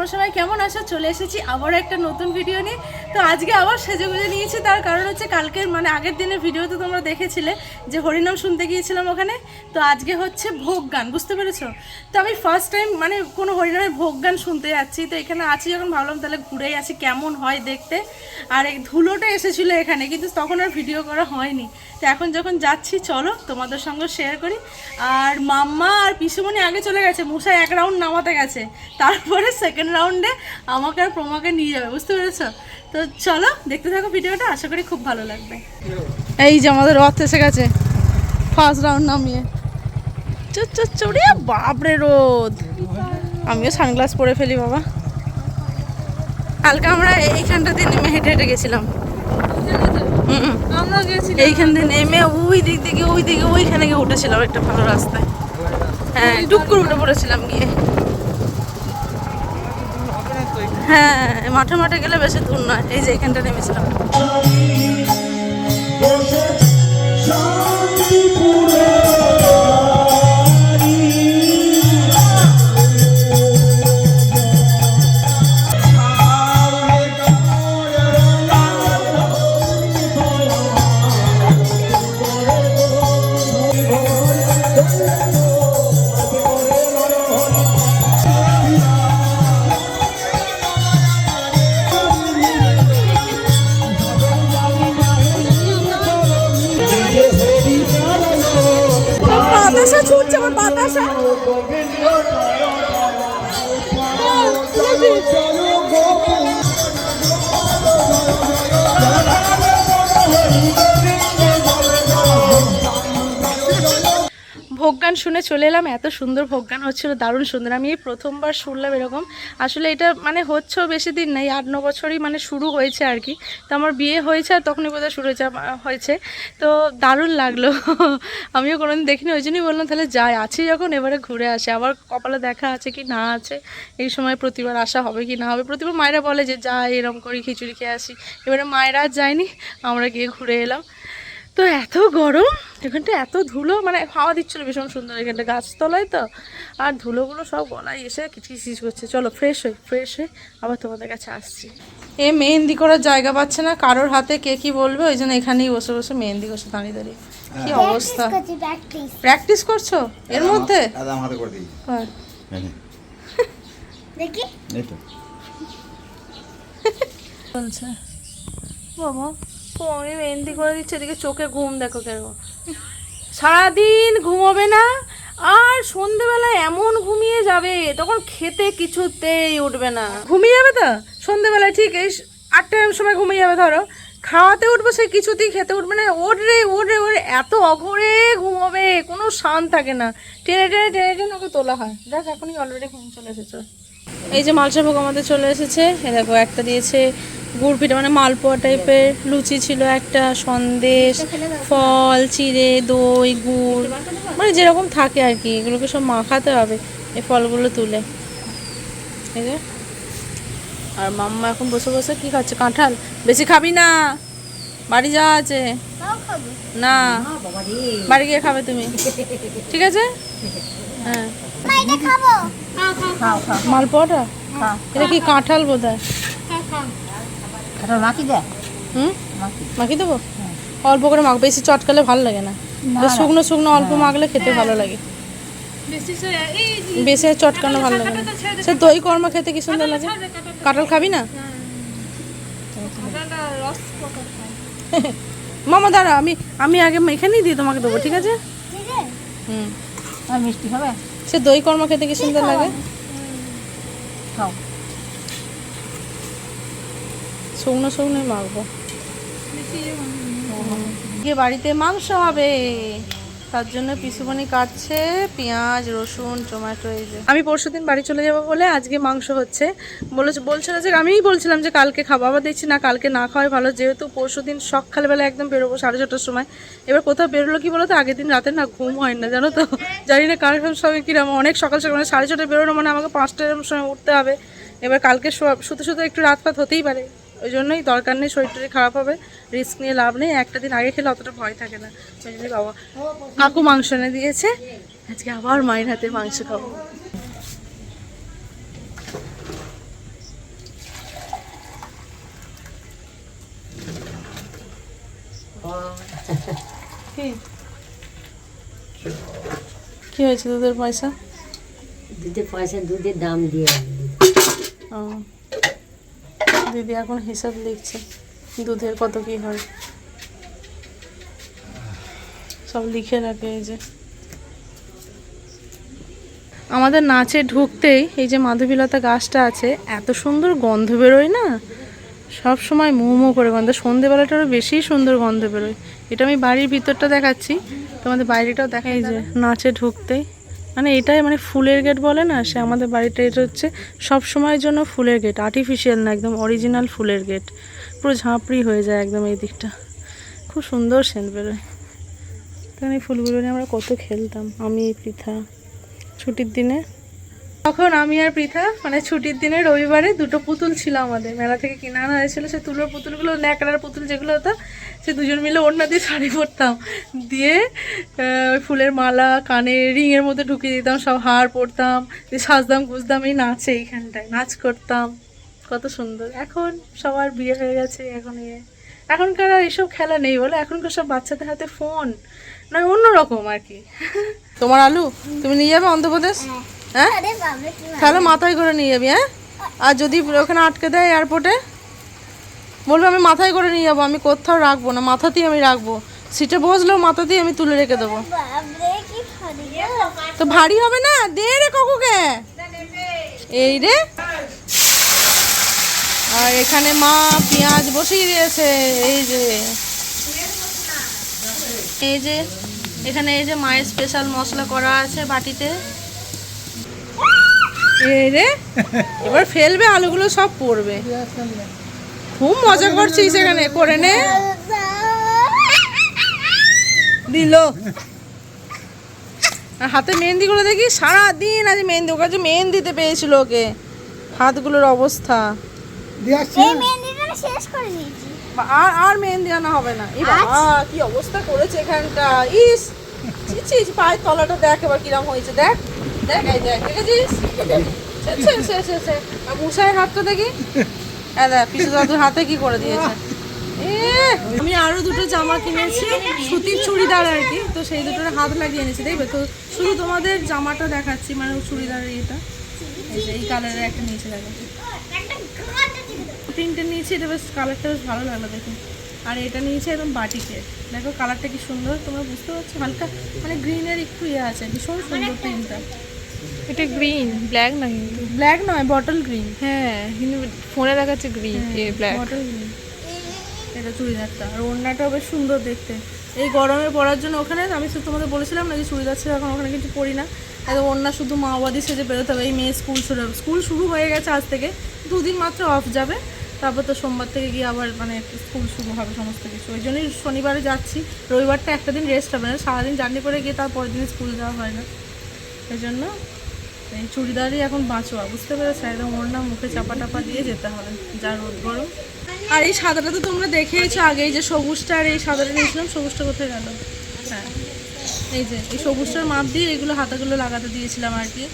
তোমরা সবাই কেমন আছো? চলে এসেছি আবার একটা নতুন ভিডিও নিয়ে। তো আজকে আবার সেজে গুজে নিয়েছি, তার কারণ হচ্ছে কালকের মানে আগের দিনের ভিডিওতে তোমরা দেখেছিলে, যে হরিনাম শুনতে গিয়েছিলাম ওখানে। তো আজকে হচ্ছে ভোগ গান, বুঝতে পেরেছ? তো আমি ফার্স্ট টাইম মানে কোনো হরিনামের ভোগ গান শুনতে যাচ্ছি, তো এখানে আছি যখন ভাবলাম তাহলে ঘুরেই আছি কেমন হয় দেখতে। আর এই ধুলোটা এসেছিল এখানে, কিন্তু তখন আর ভিডিও করা হয়নি। তো এখন যখন যাচ্ছি, চলো তোমাদের সঙ্গে শেয়ার করি। আর মাম্মা আর পিসুমণি আগে চলে গেছে মুসা এক রাউন্ড নামাতে গেছে, তারপরে সেকেন্ড রাউন্ডে আমাকে আর প্রমাকে নিয়ে যাবে বুঝতে পেরেছ? তো চলো দেখতে থাকো ভিডিওটা আশা করি খুব ভালো লাগবে। এই যে আমাদের রথ এসে গেছে ফার্স্ট রাউন্ড নামিয়ে। চড়িয়ে বাপরে রোদ। আমিও সানগ্লাস পরে ফেলি বাবা। কালকে আমরা এইখানটা দিয়ে নেমে হেঁটে হেঁটে গেছিলাম। এইখান থেকে নেমে ওই দিক থেকে ওই দিকে ওইখানে গিয়ে উঠেছিলাম একটা ভালো রাস্তায়। হ্যাঁ টুক করে উঠে পড়েছিলাম গিয়ে। হ্যাঁ মাঠে মাঠে গেলে বেশি দূর নয়। এই যে এখানটা নেমেছিলাম। বাতাসা ছুটছে আমার বাতাসা। ভোগগান শুনে চলে এলাম। এত সুন্দর ভোগগান হচ্ছিল, দারুণ সুন্দর। আমি এই প্রথমবার শুনলাম এরকম। আসলে এটা মানে হচ্ছেও বেশি দিন নেই, আট, ন বছরই মানে শুরু হয়েছে আর কি। তো আমার বিয়ে হয়েছে আর তখনই বোধহয় শুরু হয়েছে হয়েছে। তো দারুণ লাগল। আমিও কোনোদিন দেখিনি, ওই জন্যই বললাম তাহলে যাই, আছি যখন, এবারে ঘুরে আসে। আবার কপালে দেখা আছে কি না আছে, এই সময় প্রতিবার আসা হবে কি না হবে। প্রতিবার মায়েরা বলে যে যাই এরম করি খিচুড়ি খেয়ে আসি। এবারে মায়েরা যায়নি, আমরা গিয়ে ঘুরে এলাম। তো এত গরম এখানটা এত ধুলো মানে হাওয়া দিচ্ছিল ভীষণ সুন্দর এখানটা গাছতলায় তো। আর ধুলোগুলো সব গলায় এসে কিচকিচ করছে। চলো ফ্রেশ হই ফ্রেশ হয়ে আবার তোমাদের কাছে আসছি। এ মেহেন্দি করার জায়গা পাচ্ছে না কারোর হাতে কে কি বলবে? ওই জন্য এখানেই বসে বসে মেহেন্দি করছে দাঁড়িয়ে দাঁড়িয়ে। কি অবস্থা? প্র্যাকটিস করছ এর মধ্যে? হ্যাঁ। দেখি। চলছে বাবা। আমি মেহেন্দি করে দিচ্ছে, এদিকে চোখে ঘুম দেখো কেরকম সারাদিন ঘুমোবে না, আর সন্ধেবেলায় এমন ঘুমিয়ে যাবে, তখন খেতে কিছুতেই উঠবে না। ঘুমিয়ে যাবে তো? সন্ধেবেলায় ঠিক, এই আটটার সময় ঘুমিয়ে যাবে, ধরো। খাওয়াতে উঠবো, সে কিছুতেই খেতে উঠবে না। ওর রে ওর রে ওর, এত অঘরে ঘুমোবে, কোনো শান থাকে না। টেনে টেনে টেনে টেনে ওকে তোলা হয়। দেখ, এখনই অলরেডি ঘুম চলে এসেছে। এই যে মালসা ভোগ আমাদের চলে এসেছে। এ দেখো একটা দিয়েছে গুড় পিঠা মানে মালপোয়া টাইপের লুচি ছিল একটা সন্দেশ ফল চিড়ে দই গুড় মানে যেরকম থাকে আর কি এগুলোকে সব মাখাতে হবে এই ফলগুলো তুলে। এই যে। আর মাম্মা এখন বসে বসে কি খাচ্ছে? কাঁঠাল? বেশি খাবি না। বাড়ি যাওয়া আছে। না। বাড়ি গিয়ে খাবে তুমি। ঠিক আছে? হ্যাঁ। খাব। খাও মালপোয়াটা এটা কি কাঁঠাল বোধ হয় খাও মাখি দে। হুম? মাখি। দেবো? অল্প করে মাখ বেশি চটকালে ভালো লাগে না। শুকনো শুকনো অল্প মাখলে খেতে ভালো লাগে। বেশি আর চটকানো ভালো লাগে না। সে দই কর্মা খেতে কি সুন্দর লাগে? কাঁঠাল খাবি না? মামা দাঁড়া আমি আমি আগে এখানেই দিয়ে তোমাকে দেবো ঠিক আছে? ঠিক আছে হুম। আর মিষ্টি হবে সে দই কর্ম খেতে কি সুন্দর লাগে? খাও। শুকনো শুকনোই মাখবো। গিয়ে বাড়িতে মাংস হবে। তার জন্য পিসুমণি কাটছে পেঁয়াজ, রসুন, টমেটো, এই যে। আমি পরশুদিন বাড়ি চলে যাব বলে আজকে মাংস হচ্ছে। বলেছে বলছিল যে আমিই বলছিলাম যে কালকে খাব। আবার দেখছি না, কালকে না খাওয়াই ভালো। যেহেতু পরশুদিন সকালবেলা একদম বেরোবো সাড়ে ছটার সময়। এবার কোথাও বেরোলো কি বলো তো আগের দিন রাতে না ঘুম হয় না, জানো তো? জানি না কার সবাই কিরম। অনেক সকাল সকাল মানে সাড়ে ছটায় বেরোনো মানে আমাকে পাঁচটার সময় উঠতে হবে। এবার কালকে শুতে শুতে একটু রাত ফাত হতেই পারে। ওই জন্যই দরকার নেই শরীর টরীর খারাপ হবে রিস্ক নিয়ে লাভ নেই। একটা দিন আগে খেলে অতটা ভয় থাকে না। ওই বাবা কাকু মাংস এনে দিয়েছে। আজকে আবার মায়ের হাতে মাংস খাব। কি? হয়েছে দুধের পয়সা? দুধের পয়সা দুধের দাম দিয়ে ও। দিদি এখন হিসাব লিখছে, দুধের কত কি হয়। সব লিখে রাখে এই যে। আমাদের নাচে ঢুকতেই এই যে মাধবীলতা গাছটা আছে, এত সুন্দর গন্ধ বেরোয় না? সব সময় মো করে গন্ধ সন্ধেবেলাটারও বেশি সুন্দর গন্ধ বেরোয়। এটা আমি বাড়ির ভিতরটা দেখাচ্ছি, তোমাদের বাইরেটাও দেখাই যে নাচে ঢুকতেই। মানে এটাই মানে ফুলের গেট বলে না, সে আমাদের বাড়িটা এটা হচ্ছে সব সময়ের জন্য ফুলের গেট আর্টিফিশিয়াল না, একদম অরিজিনাল ফুলের গেট পুরো ঝাঁপড়ি হয়ে যায় একদম এই দিকটা। খুব সুন্দর সেন্ট বেরোয়। তখন এই ফুলগুলো নিয়ে আমরা কত খেলতাম, আমি, পৃথা। ছুটির দিনে তখন আমি আর পৃথা মানে ছুটির দিনে রবিবারে দুটো পুতুল ছিল আমাদের। মেলা থেকে কিনে আনা হয়েছিল সে তুলোর পুতুলগুলো, ন্যাকড়ার পুতুল যেগুলো হতো সে দুজন মিলে ওড়না দিয়ে শাড়ি পরতাম। দিয়ে ফুলের মালা, কানে রিংয়ের মধ্যে ঢুকিয়ে দিতাম, সব হার পরতাম, দিয়ে সাজদাম গুজদাম এই নাচে এইখানটায়, নাচ করতাম। কত সুন্দর। এখন সবার বিয়ে হয়ে গেছে, এখন ইয়ে এখনকার আর এসব খেলা নেই বলে, এখনকার সব বাচ্চাদের হাতে ফোন নয়, অন্যরকম আর কি। তোমার আলু, তুমি নিয়ে যাবে অন্ধ্রপ্রদেশ? হ্যাঁ? তাহলে মাথায় করে নিয়ে যাবি হ্যাঁ? আর যদি ওখানে আটকে দেয় এয়ারপোর্টে বলবে আমি মাথায় করে নিয়ে যাব আমি কোথাও রাখব না মাথাতেই আমি রাখব। সিটে বসলেও মাথাতেই আমি তুলে রেখে দেবো। তো ভারী হবে না? দে রে কাকুকে। এই রে। আর এখানে মা পেঁয়াজ বসিয়ে দিয়েছে এই যে। এই যে এখানে এই যে মায়ের স্পেশাল মশলা করা আছে বাটিতে। রে এবার ফেলবে আলুগুলো সব পড়বে। খুব মজা করছিস এখানে করে নে। দিল। আর হাতে মেহেন্দিগুলো দেখি সারা দিন আজ মেহেন্দি ওকে মেহেন্দিতে পেয়েছিল ওকে। হাতগুলোর অবস্থা। আর আর মেহেন্দি আনা হবে না। এই বাবা কি অবস্থা করেছে এখানটা ইস ছি, পায়ের তলাটা দেখ এবার কিরম হয়েছে দেখ। হাতটা দেখি? দাদুর হাতে কি করে দিয়েছে। আমি আরও দুটো জামা কিনেছি, সুতির চুড়িদার আর কি, তো সেই দুটোর হাত লাগিয়ে এনেছি। দেখবে তো, শুধু তোমাদের জামাটা দেখাচ্ছি মানে চুড়িদারের যে, এই কালারের একটা নিয়েছে, দেখো। প্রিন্টের নিয়েছি, এটা বেশ, কালারটা বেশ ভালো লাগল দেখুন আর এটা নিয়েছি একদম বাটিকে। দেখো, কালারটা কি সুন্দর, তোমরা বুঝতে পারছ, হালকা মানে গ্রিনের একটু ইয়ে আছে, ভীষণ সুন্দর প্রিন্টটা এটা গ্রিন ব্ল্যাক না কিন্তু? ব্ল্যাক নয় বটল গ্রিন হ্যাঁ কিন্তু ফোনে দেখাচ্ছে গ্রিন এ ব্ল্যাক বটল গ্রিন এটা চুড়িদারটা। আর ওড়নাটাও বেশ সুন্দর দেখতে। এই গরমে পরার জন্য ওখানে আমি শুধু তোমাদের বলেছিলাম না যে চুড়িদার ছিল এখন ওখানে কিছু পরি না। একদম ওড়না শুধু মাওবাদি সেজে বেরোতে হবে। এই মেয়ে স্কুল শুরু স্কুল শুরু হয়ে গেছে আজ থেকে। দুদিন মাত্র অফ যাবে। তারপর তো সোমবার থেকে গিয়ে আবার মানে স্কুল শুরু হবে সমস্ত কিছু। ওই জন্যই শনিবারে যাচ্ছি। রবিবারটা একটা দিন রেস্ট হবে না। সারাদিন জার্নি করে গিয়ে তারপরের দিন স্কুল যাওয়া হয় না। এই জন্য এই চুড়িদারই এখন বাঁচোয়া, বুঝতে পেরেছ? একদম ওড়না মুখে চাপা টাপা দিয়ে যেতে হবে, যা রোদ গরম। আর এই সাদাটা তো তোমরা দেখেইছো আগেই যে সবুজটা আর এই সাদাটা নিয়েছিলাম, সবুজটা কোথায় গেল? হ্যাঁ এই যে, এই সবুজটার মাপ দিয়ে এগুলো হাতাগুলো লাগাতে দিয়েছিলাম আর কি।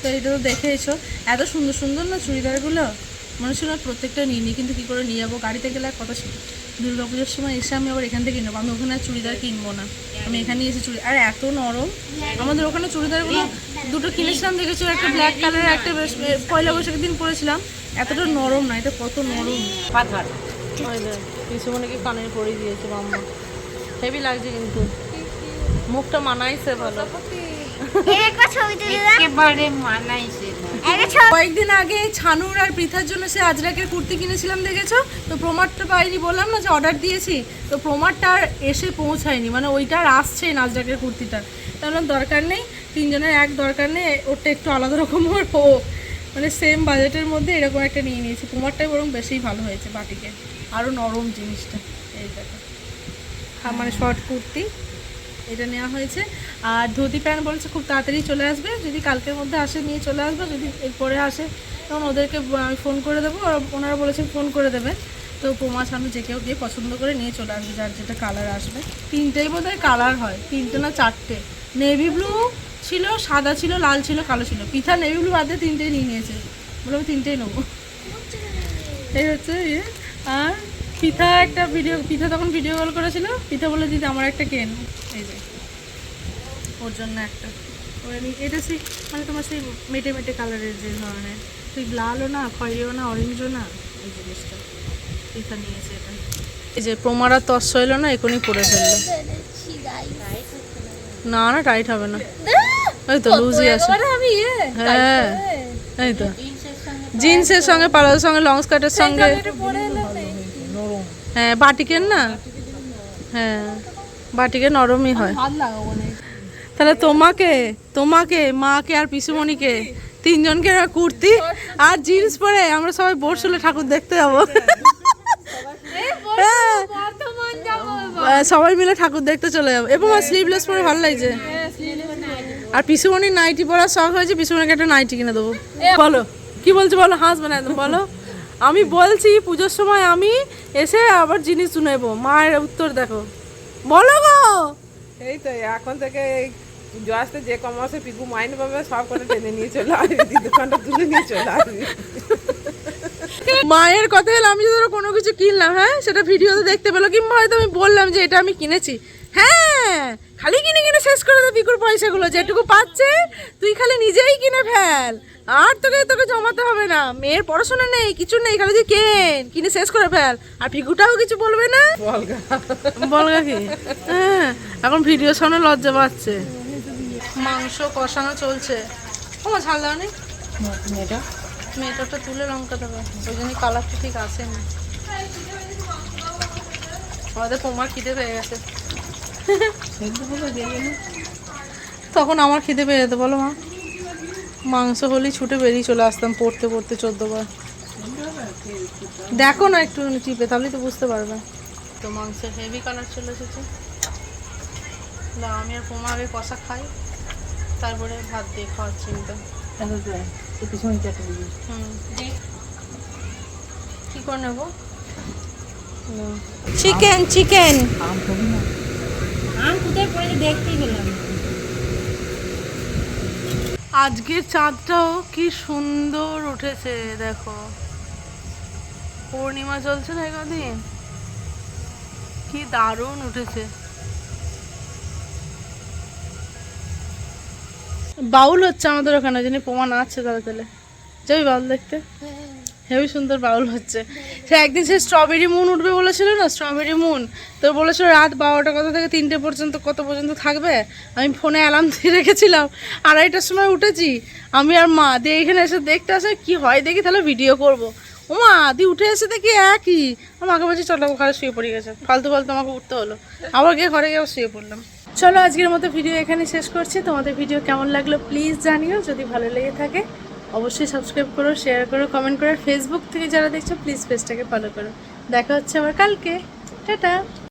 তো এইটা তো দেখেইছো। এত সুন্দর সুন্দর না চুড়িদারগুলো? মনে ছিল প্রত্যেকটা নিয়ে নিই কিন্তু কী করে নিয়ে যাব? গাড়িতে গেলে কথা ছিল দুর্গা পুজোর সময় এসে আমি আবার এখান থেকে নেব। আমি ওখানে আর চুড়িদার কিনবো না। আমি এখানে এসে চুড়ি আর এত নরম। আমাদের ওখানে চুড়িদারগুলো দুটো কিনেছিলাম দেখেছ? একটা ব্ল্যাক কালারের একটা বেশ পয়লা বৈশাখের দিন পরেছিলাম। এতটা নরম না এটা কত নরম। পাথর। কিছু মনে কি কানে পরে দিয়েছে বাম্মা হেভি লাগছে কিন্তু। মুখটা মানাইছে ভালো। একেবারে মানাইছে। কয়েকদিন আগে ছানুর আর পৃথার জন্য সে আজরাকের কুর্তি কিনেছিলাম, দেখেছ? তো প্রমাদটা পাইনি, বললাম না যে অর্ডার দিয়েছি। তো প্রমাদটা আর এসে পৌঁছায়নি মানে ওইটা আর আসছেই না আজরাকের কুর্তিটা তাহলে দরকার নেই, তিনজনের এক দরকার নেই ওটা একটু আলাদা রকম হোক মানে সেম বাজেটের মধ্যে এরকম একটা নিয়ে নিয়েছি। প্রমাদটাই বরং বেশিই ভালো হয়েছে বাটিকে আরও নরম জিনিসটা, এই দেখো। মানে শর্ট কুর্তি। এটা নেওয়া হয়েছে। আর ধুতি প্যান্ট বলেছে খুব তাড়াতাড়ি চলে আসবে। যদি কালকের মধ্যে আসে, নিয়ে চলে আসবে। যদি এরপরে আসে, তখন ওদেরকে আমি ফোন করে দেবো। ওনারা বলেছেন ফোন করে দেবে তো পোমা ছানু যে কেউ গিয়ে পছন্দ করে নিয়ে চলে আসবে, যার যেটা কালার আসবে। তিনটেই বোধ কালার হয়। তিনটে না চারটে। নেভি ব্লু ছিল, সাদা ছিল, লাল ছিল, কালো ছিল। পিঠা নেভি ব্লু বাদে তিনটেই নিয়ে নিয়েছে। বলে আমি তিনটেই নেব। এই হচ্ছে ইয়ে। আর পিঠা একটা ভিডিও পিঠা তখন ভিডিও কল করেছিল। পিঠা বলে দিদি আমার একটা কেন? এই যে ওর জন্য একটা। নি- এটা সেই মানে তোমার সেই মেটে মেটে কালারের যে ধরনের। তুই লালও না খয়েরিও না অরেঞ্জও না এই জিনিসটা। পিঠা নিয়েছে এটা। এই যে প্রমারা তস হইল না এখনই পরে ফেলল। না না টাইট হবে না। এই তো লুজই আছে। হ্যাঁ এই তো। জিন্সের সঙ্গে পালাজোর সঙ্গে লং স্কার্টের সঙ্গে। হ্যাঁ বাটিকের না? হ্যাঁ বাটিকে নরমই হয়। তাহলে তোমাকে তোমাকে মাকে আর পিসুমণিকে তিনজনকে কুর্তি আর জিন্স পরে আমরা সবাই বর্ষলে ঠাকুর দেখতে যাব। হ্যাঁ। সবাই মিলে ঠাকুর দেখতে চলে যাব। এবং স্লিভলেস পরে ভালো লাগছে। আর পিসুমণির নাইটি পরার শখ হয়েছে পিসুমণিকে একটা নাইটি কিনে দেবো। বলো কি বলছো বলো হাসবে না একদম বলো। আমি বলছি পুজোর সময় আমি এসে আবার জিনিস শুনেবো মায়ের উত্তর দেখো। বলো গো! এই তো এখন থেকে এই পুজো যে কম আসে পিকু মাইন পাবে সব করে টেনে নিয়ে চলে আসবি। দোকানটা তুলে নিয়ে চলে আসবি। মায়ের কথা হলো আমি ধরো কোনো কিছু কিনলাম হ্যাঁ? সেটা ভিডিওতে দেখতে পেল কিংবা হয়তো আমি বললাম যে এটা আমি কিনেছি। হ্যাঁ! খালি কিনে কিনে শেষ করে দে পিকুর পয়সাগুলো যেটুকু পাচ্ছে তুই খালি নিজেই কিনে ফেল। আর তোকে তোকে জমাতে হবে না। মেয়ের পড়াশোনা নেই কিছু নেই খালি তুই কেন? কিনে শেষ করে ফেল। আর পিকুটাও কিছু বলবে না? বলগা। কি? হ্যাঁ এখন ভিডিও সামনে লজ্জা পাচ্ছে। মাংস কষানো চলছে। ও ঝাল দাও নি? এটা মেয়েটা তুলে লঙ্কা দেবে। ওই জন্য কালারটা ঠিক আসে না আমাদের পোমার খিদে পেয়ে গেছে। তখন আমার খিদে পেয়ে যেত বলো মা। মাংস হলেই ছুটে বেরিয়ে চলে আসতাম পড়তে পড়তে চোদ্দ বার। দেখো না একটু চিপে তাহলেই তো বুঝতে পারবে। তো মাংসের হেভি কালার চলে এসেছে। না আমি আর পোমা আগে কষা খাই। তারপরে ভাত দিয়ে খাওয়ার চিন্তা। কি করে নেব? চিকেন চিকেন পেলাম আজকের চাঁদটাও কি সুন্দর উঠেছে, দেখো। পূর্ণিমা চলছে না কদিন কি দারুণ উঠেছে। বাউল হচ্ছে আমাদের ওখানে, যিনি প্রমাণ আছে তাহলে। যাবি বাউল দেখতে? হেবি সুন্দর বাউল হচ্ছে। সে একদিন সে স্ট্রবেরি মুন উঠবে বলেছিল না? স্ট্রবেরি মুন তো বলেছিল, রাত বারোটা কত থেকে তিনটে পর্যন্ত, কত পর্যন্ত থাকবে? আমি ফোনে অ্যালার্ম দিয়ে রেখেছিলাম, আড়াইটার সময় উঠেছি। আমি আর মা, দিয়ে এখানে এসে দেখতে আসে, কি হয় দেখি, তাহলে ভিডিও করব। ও মা, দি উঠে এসে দেখি একই। আমাকে বলছি, চলো ঘরে শুয়ে পড়ে গেছে। ফালতু ফালতু আমাকে উঠতে হলো। আবার গিয়ে ঘরে গিয়ে শুয়ে পড়লাম। চলো আজকের মতো ভিডিও এখানে শেষ করছি। তোমাদের ভিডিও কেমন লাগল প্লিজ জানিও। যদি ভালো লেগে থাকে অবশ্যই সাবস্ক্রাইব করো শেয়ার করো কমেন্ট করো। ফেসবুক থেকে যারা দেখছ প্লিজ পেজটাকে ফলো করো। দেখা হচ্ছে আমার কালকে। টাটা।